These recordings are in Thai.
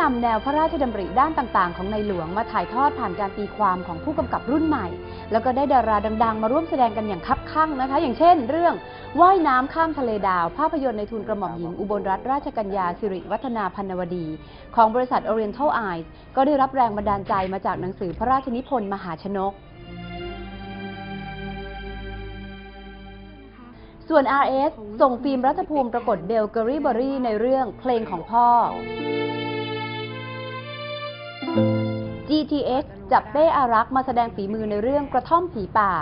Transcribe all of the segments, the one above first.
นำแนวพระราชดำริด้านต่างๆ ของในหลวงมาถ่ายทอดผ่านการตีความของผู้กำกับรุ่นใหม่ แล้วก็ได้ดาราดังๆ มาร่วมแสดงกันอย่างคับคั่งนะคะ อย่างเช่น เรื่องว่ายน้ำข้ามทะเลดาว ภาพยนตร์ในทุนกระหม่อมหญิงอุบลรัตนราชกัญญาสิริวัฒนาพันวดี ของบริษัท Oriental Eyes ก็ได้รับแรงบันดาลใจมาจากหนังสือพระราชนิพนธ์มหาชนก ส่วน RS ส่งฟิล์มรัฐภูมิปรากฏเบลเกอรี่เบอรี่ในเรื่องเพลงของพ่อ GTX จับเป้อารักษ์มาแสดงฝีมือในเรื่องกระท่อมผีป่า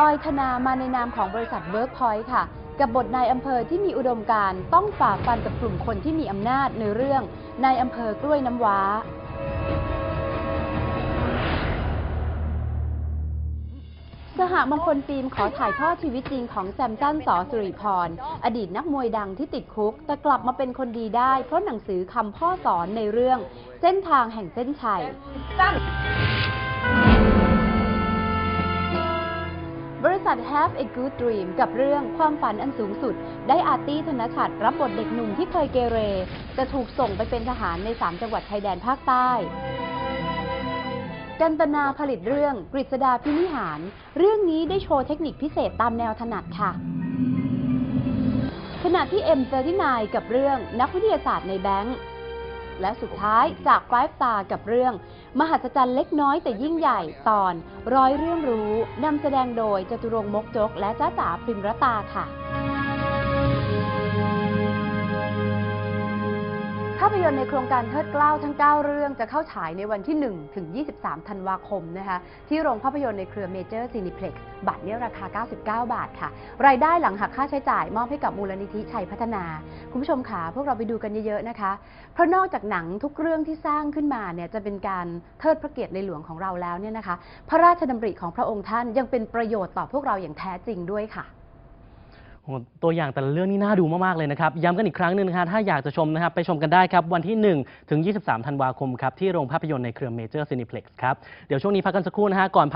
ออยธนามาในนามของบริษัทเวิร์กพอยต์ค่ะ กับบทนายอำเภอที่มีอุดมการณ์ต้องฝ่าฟันกับกลุ่มคนที่มีอำนาจในเรื่องนายอำเภอกล้วยน้ำว้า หมงคลฟิล์มขอถ่ายทอดชีวิตจริงของแซมสันสอสุริพร อดีตนักมวยดังที่ติดคุก แต่กลับมาเป็นคนดีได้ เพราะหนังสือคำพ่อสอนในเรื่อง เส้นทางแห่งเส้นชัยบริษัท Have a Good Dream กับเรื่องความฝันอันสูงสุด ได้อาร์ตี้ธนชัดรับบทเด็กหนุ่มที่เคยเกเร จะถูกส่งไปเป็นทหารใน 3 จังหวัดชายแดนภาคใต้ กันตนาผลิตเรื่องกฤษดาพินิหาร เรื่องนี้ได้โชว์เทคนิคพิเศษตามแนวถนัดค่ะ ขณะที่ M39 กับเรื่องนักวิทยาศาสตร์ในแบงค์และสุดท้ายจาก Five Star กับเรื่อง มหัศจรรย์เล็กน้อยแต่ยิ่งใหญ่ตอนร้อยเรื่องรู้นำแสดงโดยจตุรงมกจก และจ้าจ๋าพิมรตาค่ะาพยนตร์ในโครงการเทิดเกล้าทั้ง 9 เรื่องจะเข้าฉายในวันที่ 1 ถึง 23 ธันวาคมนะคะที่โรงภาพยนตร์ในเครือเมเจอร์ซีนิเพล็กซ์บัตรเนี่ยราคา 99 บาทค่ะ รายได้หลังหักค่าใช้จ่ายมอบให้กับมูลนิธิชัยพัฒนา คุณผู้ชมค่ะพวกเราไปดูกันเยอะๆนะคะ เพราะนอกจากหนังทุกเรื่องที่สร้างขึ้นมาเนี่ยจะเป็นการเทิดพระเกียรติในหลวงของเราแล้วเนี่ยนะคะ พระราชดำริของพระองค์ท่านยังเป็นประโยชน์ต่อพวกเราอย่างแท้จริงด้วยค่ะ ตัวอย่างแต่ละเรื่องนี่น่าดูมากๆเลยนะครับ ย้ำกันอีกครั้งหนึ่งนะฮะถ้าอยากจะชมนะครับ ไปชมกันได้ครับ วันที่ 1 ถึง 23 ธันวาคมครับ ที่โรงภาพยนตร์ในเครือเมเจอร์ซีนิเพล็กซ์ครับ เดี๋ยวช่วงนี้พักกันสักครู่นะฮะก่อน